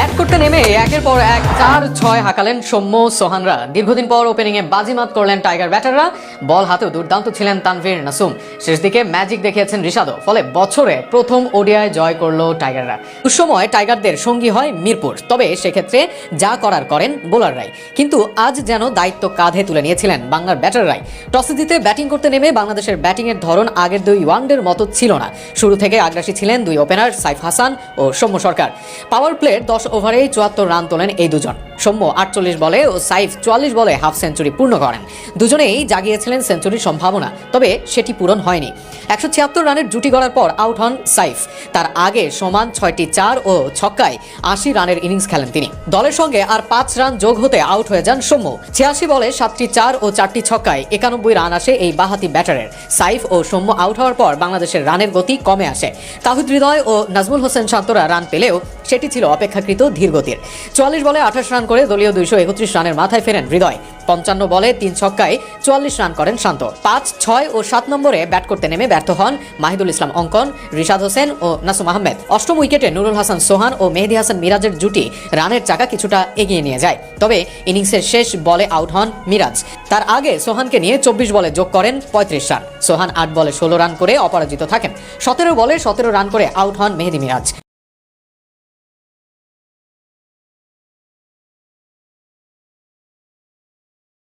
Bat করতে নেমে একের পর এক চার ছয় হাঁকালেন সৌম্য সোহানরা। দীর্ঘদিন পর ওপেনিংয়ে বাজিমাত করলেন টাইগার ব্যাটাররা বল হাতেও দুর্দান্ত ছিলেন তানভীর নাসুম। শেষ দিকে ম্যাজিক দেখিয়েছেন রিশাদও, ফলে বছরে প্রথম ওডিআই জয় করল টাইগাররা সময় টাইগারদের সঙ্গী হয় মিরপুর। তবে সেক্ষেত্রে যা করার করেন বোলাররাই। কিন্তু আজ যেন দায়িত্ব কাঁধে তুলে নিয়েছিলেন বাংলার ব্যাটাররাই। টসে জিতে ব্যাটিং করতে নেমে বাংলাদেশের ব্যাটিংয়ের ধরন আগের দুই ওয়ানডের মতো ছিল না। শুরু থেকে আগ্রাসী ছিলেন দুই ওপেনার সাইফ হাসান ও সৌম্য সরকার। পাওয়ার প্লের দশ ওভারেই চুয়াত্তর রান তোলেন এই দুজন। সৌম্য আটচল্লিশ বলে ও সাইফ চুয়াল্লিশ বলে হাফ সেঞ্চুরি পূর্ণ করেন। দুজনেই জাগিয়েছিলেন সেঞ্চুরির সম্ভাবনা, তবে সেটি পূরণ হয়নি। একশো ছিয়াত্তর রানের জুটি গড়ার পর আউট হন সাইফ। তার আগে সমান ছয়টি চার ও ছক্কায় আশি রানের ইনিংস খেলেন তিনি। দলের সঙ্গে আর পাঁচ রান যোগ হতে আউট হয়ে যান সৌম্য। ছিয়াশি বলে সাতটি চার ও চারটি ছক্কায় একানব্বই রান আসে এই বাহাতি ব্যাটারের। সাইফ ও সৌম্য আউট হওয়ার পর বাংলাদেশের রানের গতি কমে আসে। তাহিদ হৃদয় ও নাজমুল হোসেন শান্তরা রান পেলেও সেটি ছিল অপেক্ষাকৃত ধীরগতির। চুয়াল্লিশ বলে আঠাশ রান করে দলীয় দুইশো একত্রিশ রানের মাথায় ফেরেন হৃদয়। পঞ্চান্ন বলে তিন ছক্কায় চুয়াল্লিশ রান করেন শান্ত। পাঁচ, ছয় ও সাত নম্বরে ব্যাট করতে নেমে ব্যর্থ হন মাহিদুল ইসলাম অঙ্কন, রিশাদ হোসেন ও নাসুম আহমেদ। অষ্টম উইকেটে নুরুল হাসান সোহান ও মেহেদি হাসান মিরাজের জুটি রানের চাকা কিছুটা এগিয়ে নিয়ে যায়। তবে ইনিংসের শেষ বলে আউট হন মিরাজ। তার আগে সোহানকে নিয়ে চব্বিশ বলে যোগ করেন পঁয়ত্রিশ রান। সোহান আট বলে ষোলো রান করে অপরাজিত থাকেন। সতেরো বলে সতেরো রান করে আউট হন মেহেদি মিরাজ।